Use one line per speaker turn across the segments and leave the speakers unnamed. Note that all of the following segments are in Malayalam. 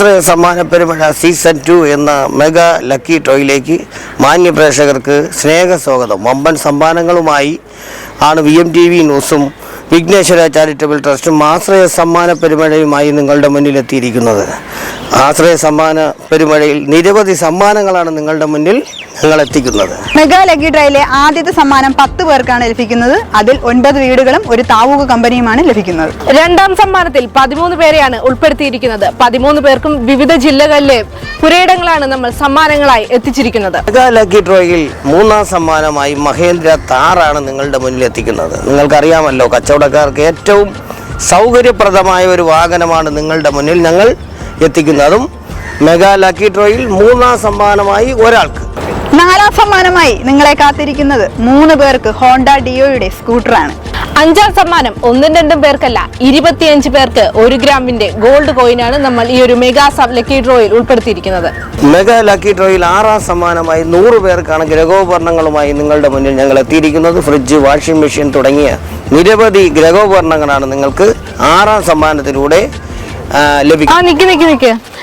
ആശ്രയ സമ്മാന പെരുമഴ സീസൺ ടു എന്ന മെഗാ ലക്കി ടോയിലേക്ക് മാന്യ പ്രേക്ഷകർക്ക് സ്നേഹ വമ്പൻ സമ്മാനങ്ങളുമായി ആണ് വി എം ടി വി ന്യൂസും വിഘ്നേശ്വര ചാരിറ്റബിൾ ട്രസ്റ്റും ആശ്രയ സമ്മാന പെരുമഴയുമായി നിങ്ങളുടെ മുന്നിലെത്തിയിരിക്കുന്നത് ആശ്രയ സമ്മാന പെരുമഴയിൽ നിരവധി സമ്മാനങ്ങളാണ് നിങ്ങളുടെ മുന്നിൽ ഞങ്ങൾ എത്തിക്കുന്നത്
മെഗാ ലക്കി ഡ്രൈവിലെ ആദ്യത്തെ സമ്മാനം പത്ത് പേർക്കാണ് ലഭിക്കുന്നത്. അതിൽ ഒൻപത് വീടുകളും ഒരു താവൂക കമ്പനിയുമാണ് ലഭിക്കുന്നത്.
രണ്ടാം സമ്മാനത്തിൽ പതിമൂന്ന് പേരെയാണ് ഉൾപ്പെടുത്തിയിരിക്കുന്നത്. പതിമൂന്ന് പേർക്കും വിവിധ ജില്ലകളിലെ പുരയിടങ്ങളാണ് നമ്മൾ സമ്മാനങ്ങളായി എത്തിച്ചിരിക്കുന്നത്.
മെഗാ ലക്കി ഡ്രോയിൽ മൂന്നാം സമ്മാനമായി മഹേന്ദ്ര താറാണ് നിങ്ങളുടെ മുന്നിൽ എത്തിക്കുന്നത്. നിങ്ങൾക്കറിയാമല്ലോ കച്ചവടക്കാർക്ക് ഏറ്റവും സൗകര്യപ്രദമായ ഒരു വാഹനമാണ് നിങ്ങളുടെ മുന്നിൽ ഞങ്ങൾ എത്തിക്കുന്നത്. അതും മെഗാ ലക്കി ഡ്രോയിൽ മൂന്നാം സമ്മാനമായി ഒരാൾക്ക്.
നാലാം സമ്മാനമായി നിങ്ങളെ കാത്തിരിക്കുന്നത് മൂന്ന് പേർക്ക് ഹോണ്ട ഡിയോയുടെ സ്കൂട്ടറാണ്.
അഞ്ചാം സമ്മാനം ഒന്നും രണ്ടും പേർക്കല്ല ഇരുപത്തിയഞ്ച് പേർക്ക് ഒരു ഗ്രാമിന്റെ ഗോൾഡ് കോയിനാണ് നമ്മൾ ഈ ഒരു മെഗാ ലക്കി ഡ്രോയിൽ ഉൾപ്പെടുത്തിയിരിക്കുന്നത്.
മെഗാ ലക്കി ഡ്രോയിൽ ആറാം സമ്മാനമായി നൂറ് പേർക്കാണ് ഗ്രഹോപകരണങ്ങളുമായി നിങ്ങളുടെ മുന്നിൽ ഞങ്ങൾ എത്തിയിരിക്കുന്നത്. ഫ്രിഡ്ജ് വാഷിംഗ് മെഷീൻ തുടങ്ങിയ നിരവധി ഗ്രഹോപകരണങ്ങളാണ് നിങ്ങൾക്ക് ആറാം സമ്മാനത്തിലൂടെ ആ,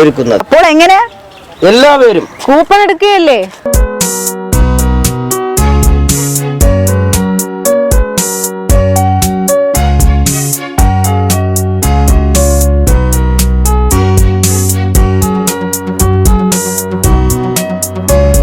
ഒരുക്കുന്നത്.
അപ്പോൾ എങ്ങനെ?
എല്ലാവരും.
കൂപ്പൺ എടുക്കുകയല്ലേ?